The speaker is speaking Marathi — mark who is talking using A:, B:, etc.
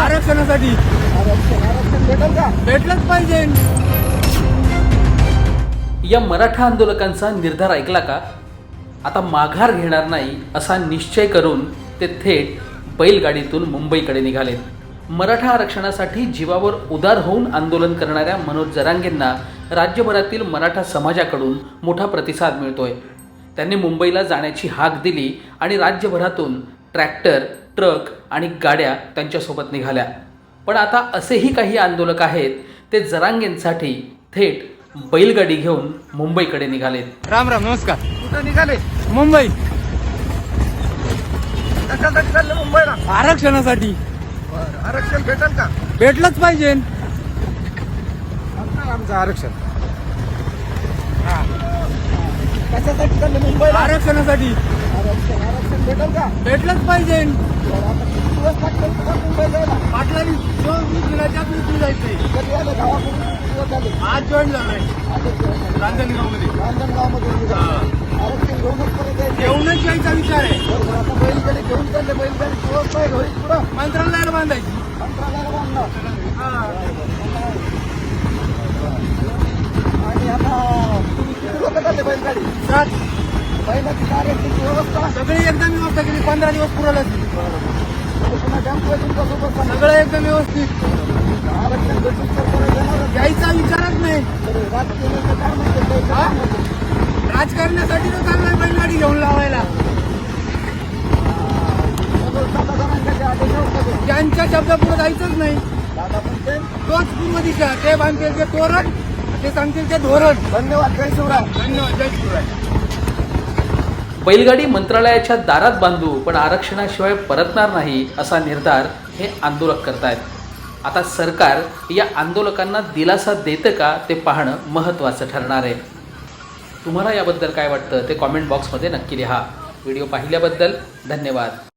A: आरक्षणासाठी. भेटलंच पाहिजे.
B: या मराठा आंदोलकांचा निर्धार ऐकला का? आता माघार घेणार नाही असा निश्चय करून ते थेट बैलगाडीतून मुंबईकडे निघाले. मराठा आरक्षणासाठी जीवावर उदार होऊन आंदोलन करणाऱ्या मनोज जरांगेंना राज्यभरातील मराठा समाजाकडून मोठा प्रतिसाद मिळतोय. त्यांनी मुंबईला जाण्याची हाक दिली आणि राज्यभरातून ट्रॅक्टर ट्रक आणि गाड्या त्यांच्यासोबत निघाल्या. पण आता असेही काही आंदोलक आहेत ते जरांगेंसाठी थेट बैलगाडी घेऊन मुंबईकडे निघालेत.
A: राम राम नमस्कार.
C: कुठं निघाले?
A: मुंबई.
C: चालले मुंबईला?
A: आरक्षणासाठी.
C: बरं आरक्षण भेटेल का?
A: भेटलंच पाहिजे.
C: आमचं आरक्षण. हा. कशासाठी चालले मुंबईला?
A: आरक्षणासाठी.
C: आरक्षण आरक्षण भेटेल का
A: भेटलंच पाहिजे
C: दिवस लागतील तुम्हाला मुंबई जायला
A: दिनाच्या आत उचलून जायचंय
C: कधी आले गावाकडून किती दिवस झाले
A: आज जॉईन झालाय. रांजणगावमध्ये
C: रांजणगावमध्ये निघाले. आरक्षण घेऊनच परत यायचं.
A: विचार आहे
C: बरोबर, आता बैलगाडी घेऊन चालले बैलगाडी दिवस नाही होईल पुढं
A: मंत्रालयाला बांधायची
C: मंत्रालयाला बांधणार
A: हा.
C: आणि आता तुम्ही किती लोक चालले बैलगाडी
A: सात सगळी एकदम व्यवस्था केली पंधरा दिवस
C: सांगा.
A: सगळं एकदम व्यवस्थित.
C: आरक्षण भेटून तर परत येणारच.
A: यायचा विचारच नाही? राजकारणासाठी तर चाललाय बैलगाडी घेऊन लावायला. ज्यांच्या शब्दापुढे जायचंच नाही. तोच पूर्व दिशा ते बांधतील ते तोरण ते सांगतील ते धोरण.
C: धन्यवाद जय शिवराय.
A: धन्यवाद जय शिवराय.
B: बैलगाडी मंत्रालयाच्या दारात बांधू पण आरक्षणाशिवाय परतणार नाही असा निर्धार हे आंदोलक करतायत. आता सरकार या आंदोलकांना दिलासा देतं का ते पाहणं महत्त्वाचं ठरणार आहे. तुम्हाला याबद्दल काय वाटतं ते कॉमेंट बॉक्समध्ये नक्की लिहा. व्हिडिओ पाहिल्याबद्दल धन्यवाद.